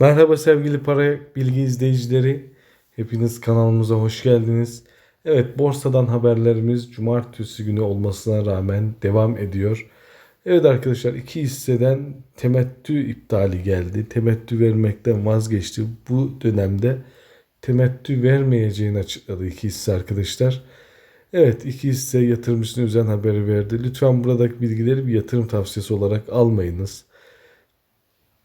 Merhaba sevgili para bilgi izleyicileri. Hepiniz kanalımıza hoş geldiniz. Evet borsadan haberlerimiz cumartesi günü olmasına rağmen devam ediyor. Evet arkadaşlar iki hisseden temettü iptali geldi. Temettü vermekten vazgeçti. Bu dönemde temettü vermeyeceğini açıkladı iki hisse arkadaşlar. Evet iki hisse yatırımcısını üzen haberi verdi. Lütfen buradaki bilgileri bir yatırım tavsiyesi olarak almayınız.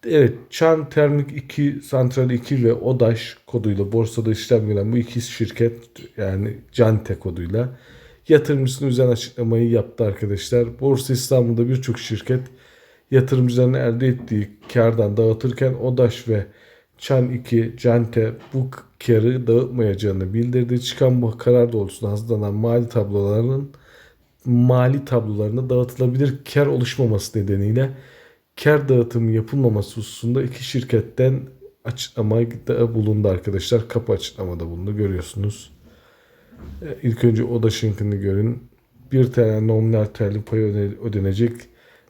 Evet, Çan Termik 2, Santral 2 ve Odaş koduyla borsada işlem gören bu iki şirket yani Cante koduyla yatırımcısını üzen açıklamayı yaptı arkadaşlar. Borsa İstanbul'da birçok şirket yatırımcıların elde ettiği kardan dağıtırken Odaş ve Çan 2, Cante bu karı dağıtmayacağını bildirdi. Çıkan bu karar doğrultusunda hazırlanan mali tablolarının mali tablolarına dağıtılabilir kar oluşmaması nedeniyle kar dağıtımı yapılmaması hususunda iki şirketten açıklamada bulundu arkadaşlar. Kapı açıklamada bulundu görüyorsunuz. E, İlk önce Odaşınk'ını görün. 1 TL nominal TL payı öde- ödenecek.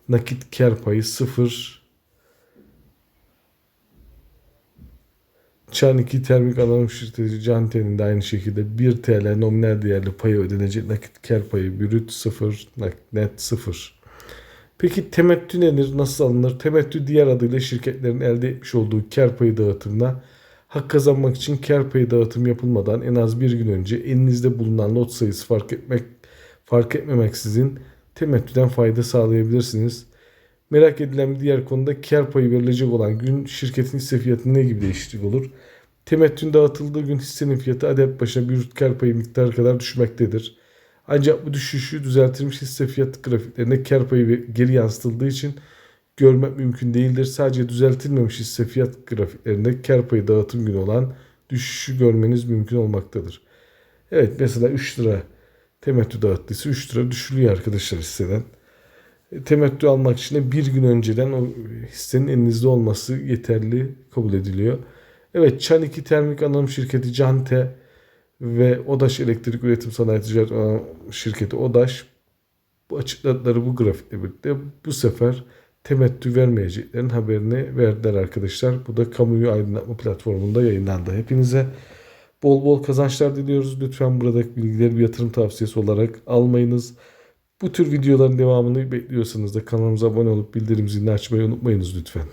Nakit kar payı 0. Çan 2 termik anonim şirketi Canten'in de aynı şekilde 1 TL nominal değerli payı ödenecek. Nakit kar payı brüt 0, net 0. Peki temettü nedir? Nasıl alınır? Temettü diğer adıyla şirketlerin elde etmiş olduğu kar payı dağıtımına hak kazanmak için kar payı dağıtım yapılmadan en az bir gün önce elinizde bulunan lot sayısı fark etmek fark etmemeksizin temettüden fayda sağlayabilirsiniz. Merak edilen bir diğer konuda kar payı verilecek olan gün şirketin hisse fiyatı ne gibi değişiklik olur? Temettün dağıtıldığı gün hissenin fiyatı adet başına bir kar payı miktarı kadar düşmektedir. Ancak bu düşüşü düzeltilmiş hisse fiyat grafiklerine kar payı geri yansıtıldığı için görmek mümkün değildir. Sadece düzeltilmemiş hisse fiyat grafiklerinde kar payı dağıtım günü olan düşüşü görmeniz mümkün olmaktadır. Evet mesela 3 lira temettü dağıttıysa 3 lira düşülüyor arkadaşlar hisseden. E, Temettü almak için de bir gün önceden o hissenin elinizde olması yeterli kabul ediliyor. Evet Çan 2 Termik Anonim Şirketi Cante ve Odaş Elektrik Üretim Sanayi Ticaret Şirketi Odaş bu açıkladıkları bu grafikle birlikte bu sefer temettü vermeyeceklerin haberini verdiler arkadaşlar. Bu da kamuyu aydınlatma platformunda yayınlandı. Hepinize bol bol kazançlar diliyoruz. Lütfen buradaki bilgileri bir yatırım tavsiyesi olarak almayınız. Bu tür videoların devamını bekliyorsanız da kanalımıza abone olup bildirim zilini açmayı unutmayınız lütfen.